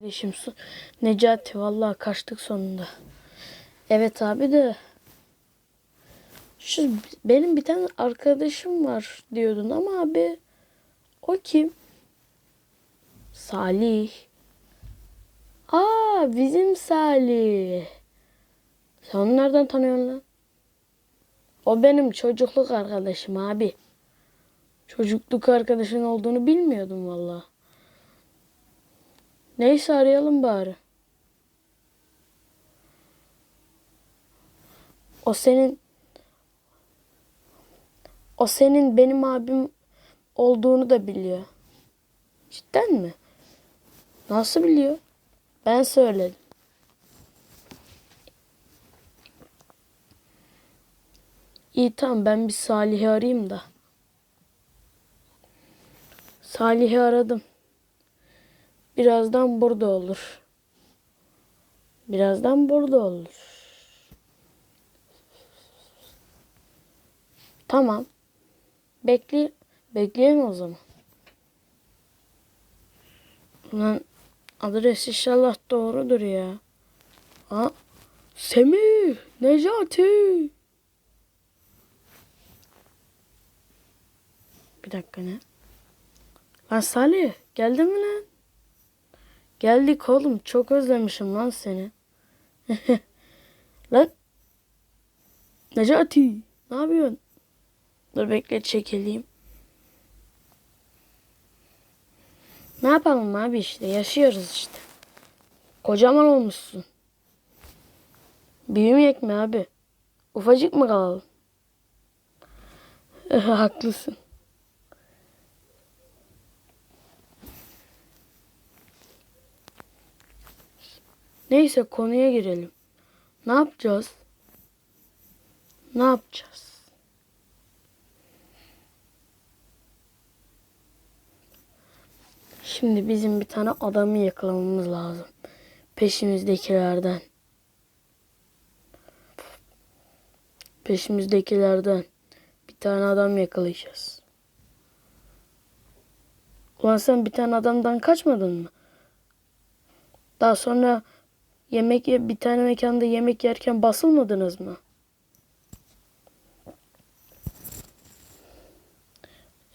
Kardeşim Necati vallahi kaçtık sonunda. Evet abi de şu benim bir tane arkadaşım var diyordun ama abi o kim? Salih. Aa bizim Salih. Sen onu nereden tanıyorsun lan? O benim çocukluk arkadaşım abi. Çocukluk arkadaşın olduğunu bilmiyordum vallahi. Neyse arayalım bari. O senin o senin benim abim olduğunu da biliyor. Cidden mi? Nasıl biliyor? Ben söyledim. İyi tamam ben bir Salih'i arayayım da. Salih'i aradım. Birazdan burada olur. Birazdan burada olur. Tamam. Bekle bekleyelim o zaman. Ulan adres inşallah doğrudur ya. Aa, Semih, Necati. Bir dakika ne? Lan Salih, geldin mi lan? Geldik oğlum. Çok özlemişim lan seni. lan. Necati. Ne yapıyorsun? Dur bekle çekileyim. Ne yapalım abi işte. Yaşıyoruz işte. Kocaman olmuşsun. Büyümeyek mi abi? Ufacık mı kalalım? Haklısın. Neyse konuya girelim. Ne yapacağız? Ne yapacağız? Şimdi bizim bir tane adamı yakalamamız lazım. Peşimizdekilerden. Peşimizdekilerden bir tane adam yakalayacağız. Ulan sen bir tane adamdan kaçmadın mı? Daha sonra yemek ye- bir tane mekanda yemek yerken basılmadınız mı?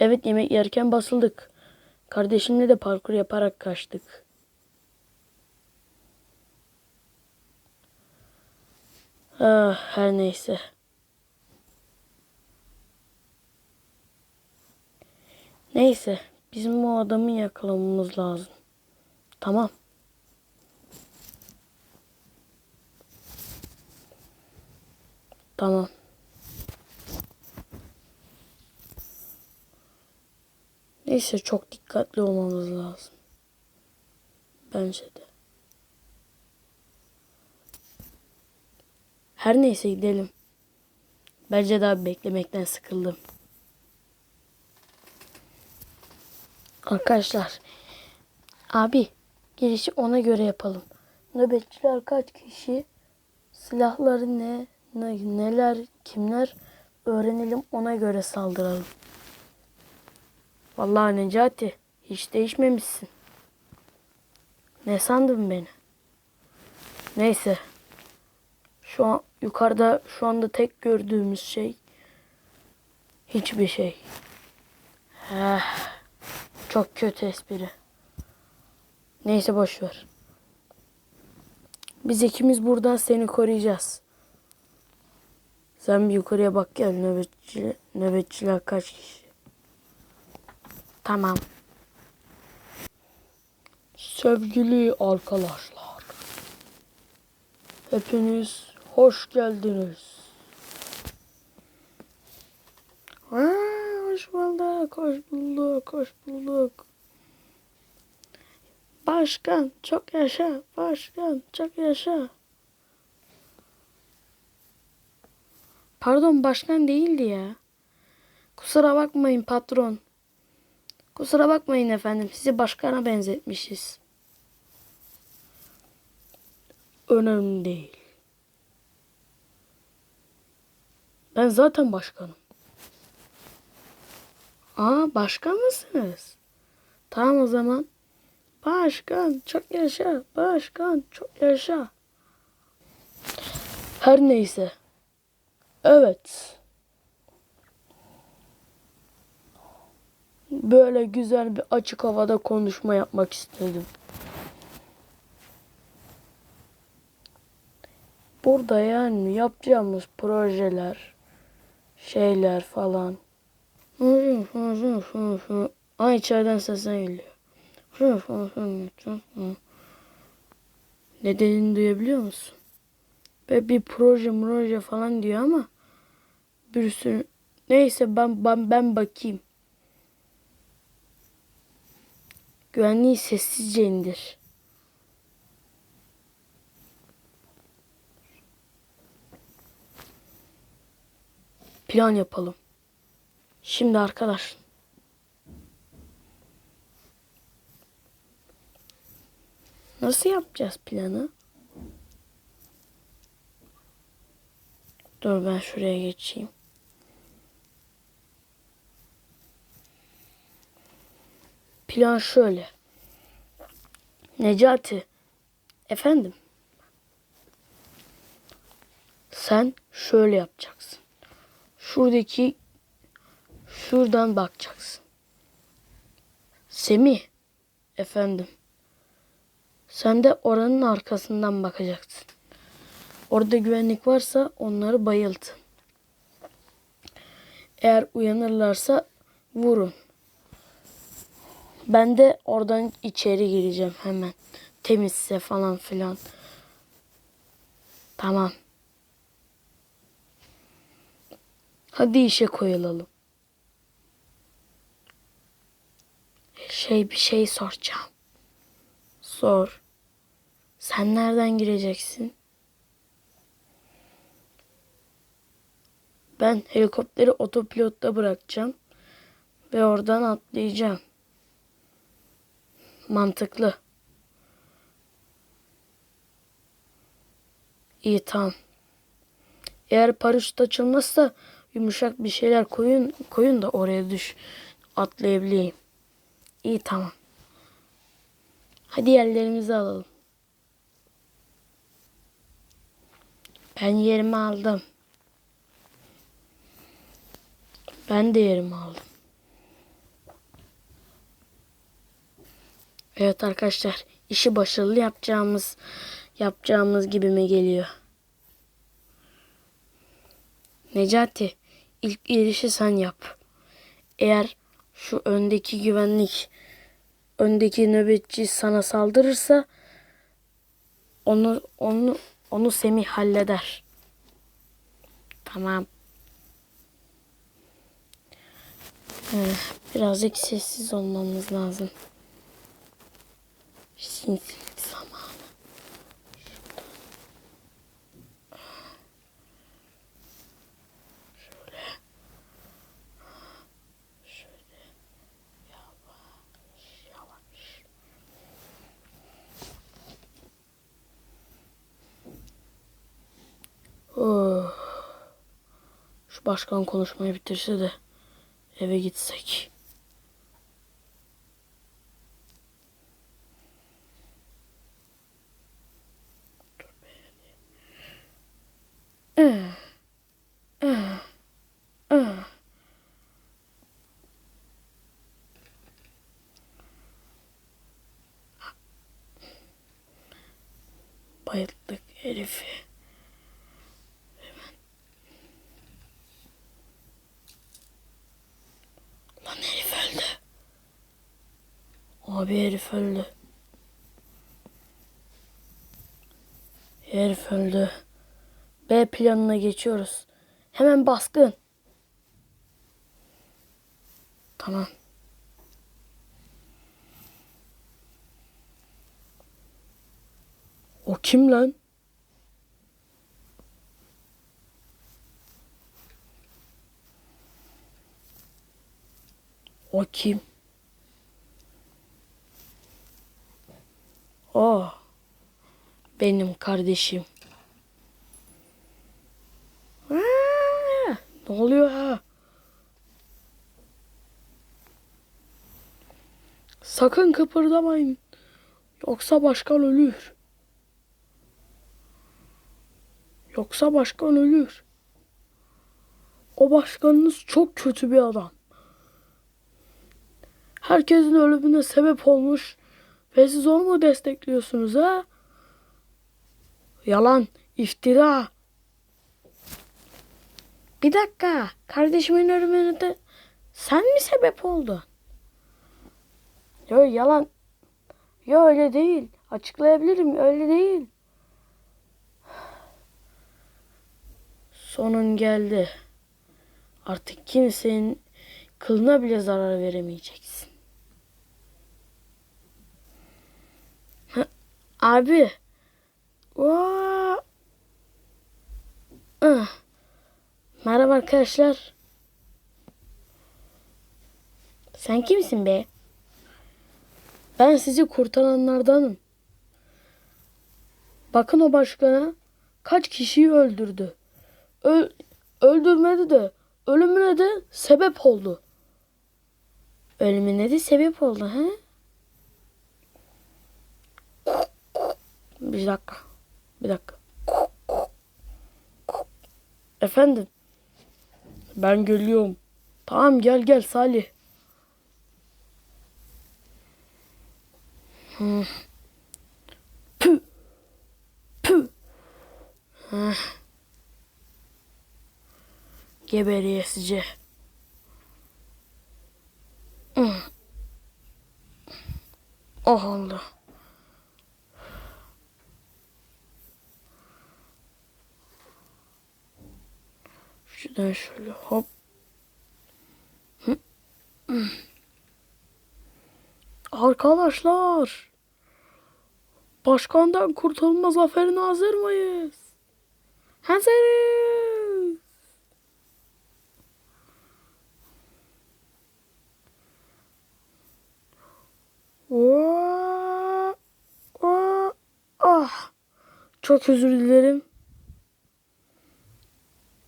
Evet yemek yerken basıldık. Kardeşimle de parkur yaparak kaçtık. Ah, her neyse. Neyse, bizim o adamı yakalamamız lazım. Tamam. Tamam. Neyse çok dikkatli olmamız lazım. Bence de. Her neyse gidelim. Bence daha beklemekten sıkıldım. Arkadaşlar. Abi girişi ona göre yapalım. Nöbetçiler kaç kişi? Silahları ne? Ne neler? Kimler? Öğrenelim ona göre saldıralım. Vallahi Necati hiç değişmemişsin. Ne sandın beni? Neyse. Şu an yukarıda şu anda tek gördüğümüz şey hiçbir şey. Eh, çok kötü espri. Neyse boş ver. Biz ikimiz buradan seni koruyacağız. Sen bir yukarıya bak gel nöbetçi, nöbetçiler kaç kişi. Tamam. Sevgili arkadaşlar. Hepiniz hoş geldiniz. Aa, hoş bulduk, hoş bulduk, hoş bulduk. Başkan çok yaşa, başkan çok yaşa. Pardon başkan değildi ya. Kusura bakmayın patron. Kusura bakmayın efendim. Sizi başkana benzetmişiz. Önemli değil. Ben zaten başkanım. Aa başkan mısınız? Tamam o zaman. Başkan çok yaşa. Başkan çok yaşa. Her neyse. Evet. Böyle güzel bir açık havada konuşma yapmak istedim. Burada yani yapacağımız projeler, şeyler falan. Ay içeriden sesler geliyor. Ne dediğini duyabiliyor musun? Ve bir proje proje falan diyor ama bir sürü neyse ben ben ben bakayım. Güvenliği sessizce indir. Plan yapalım. Şimdi arkadaş. Nasıl yapacağız planı? Dur ben şuraya geçeyim. Plan şöyle. Necati. Efendim. Sen şöyle yapacaksın. Şuradaki şuradan bakacaksın. Semih. Efendim. Sen de oranın arkasından bakacaksın. Orada güvenlik varsa onları bayıltın. Eğer uyanırlarsa vurun. Ben de oradan içeri gireceğim hemen. Temizse falan filan. Tamam. Hadi işe koyulalım. Şey bir şey soracağım. Sor. Sen nereden gireceksin? Ben helikopteri otopilotta bırakacağım ve oradan atlayacağım. Mantıklı. İyi tamam. Eğer paraşüt açılmazsa yumuşak bir şeyler koyun koyun da oraya düş atlayabileyim. İyi tamam. Hadi yerlerimizi alalım. Ben yerimi aldım. Ben de yerimi aldım. Evet arkadaşlar, işi başarılı yapacağımız yapacağımız gibime geliyor. Necati, ilk girişi sen yap. Eğer şu öndeki güvenlik, öndeki nöbetçi sana saldırırsa onu onu onu Semih halleder. Tamam. Ee, birazcık sessiz olmamız lazım. Sinsilik zamanı. Şöyle. Şöyle. Yavaş, yavaş. Oh. Şu başkan konuşmayı bitirse de eve gitsek. Bayılttık herifi. Lan herif öldü. Abi herif öldü. Herif öldü. B planına geçiyoruz. Hemen baskın. Tamam. O kim lan? O kim? O benim kardeşim. Aa, ne oluyor ha? Sakın kıpırdamayın. Yoksa başkan ölür. Yoksa başkan ölür. O başkanınız çok kötü bir adam. Herkesin ölümüne sebep olmuş ve siz onu mu destekliyorsunuz ha? Yalan, iftira. Bir dakika, kardeşimin ölümüne de sen mi sebep oldun? Yo yalan. Yo öyle değil. Açıklayabilirim öyle değil. Sonun geldi. Artık kimsenin kılına bile zarar veremeyeceksin. Abi. Vaa. Ah. Merhaba arkadaşlar. Sen kimsin be? Ben sizi kurtaranlardanım. Bakın o başkana kaç kişiyi öldürdü. Öl öldürmedi de ölümüne de sebep oldu. Ölümüne de sebep oldu ha? Bir dakika. Bir dakika. Efendim. Ben geliyorum. Tamam gel gel Salih. Geberiyesice. Oh Allah. Şuradan şöyle hop. Arkadaşlar. Başkandan kurtulma zaferine hazır mıyız? Hazırız. Çok özür dilerim.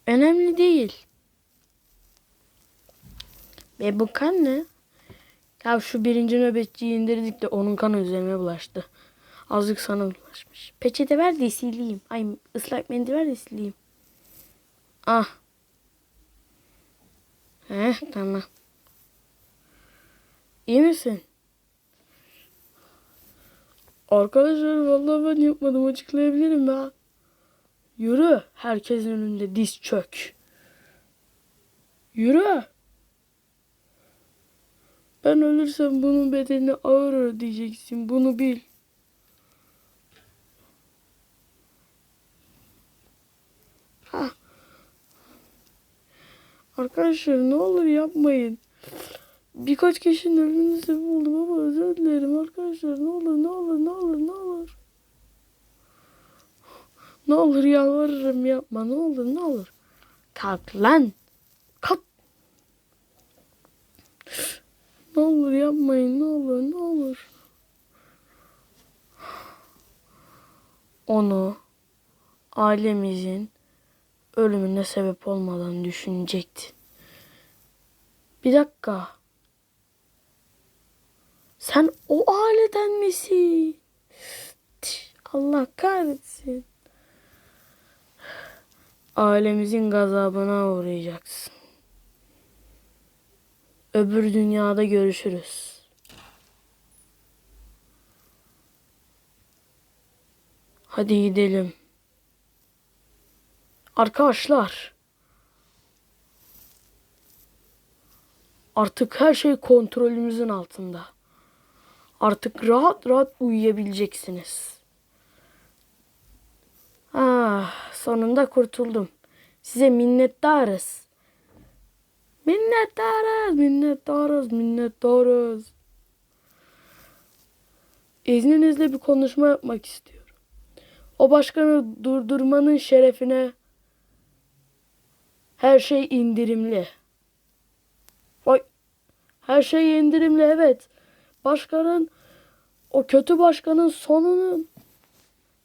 Önemli değil. Ve bu kan ne? Ya şu birinci nöbetçiyi indirdik de onun kanı üzerime bulaştı. Azıcık sana bulaşmış. Peçete ver de sileyim. Ay ıslak mendil ver de sileyim. Ah. Heh tamam. İyi misin? Arkadaşlar vallahi ben yapmadım açıklayabilirim ya. Yürü herkesin önünde diz çök. Yürü. Ben ölürsem bunun bedelini ağır ödeyeceksin. Bunu bil. Arkadaşlar ne olur yapmayın. Birkaç kişinin ölümüne sebep oldum ama özür dilerim arkadaşlar. Ne olur ne olur ne olur ne olur. Ne olur yalvarırım yapma ne olur ne olur. Kalk lan. Kalk. Ne olur yapmayın ne olur ne olur. Onu ailemizin ölümüne sebep olmadan düşünecekti. Bir dakika. Sen o aileden misin? Allah kahretsin. Ailemizin gazabına uğrayacaksın. Öbür dünyada görüşürüz. Hadi gidelim. Arkadaşlar. Artık her şey kontrolümüzün altında. Artık rahat rahat uyuyabileceksiniz. Ah, sonunda kurtuldum. Size minnettarız. Minnettarız, minnettarız, minnettarız. İzninizle bir konuşma yapmak istiyorum. O başkanı durdurmanın şerefine her şey indirimli. Vay, her şey indirimli evet. Başkanın, o kötü başkanın sonunun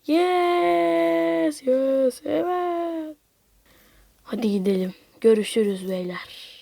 Yes, yes, evet. Hadi gidelim. Görüşürüz beyler.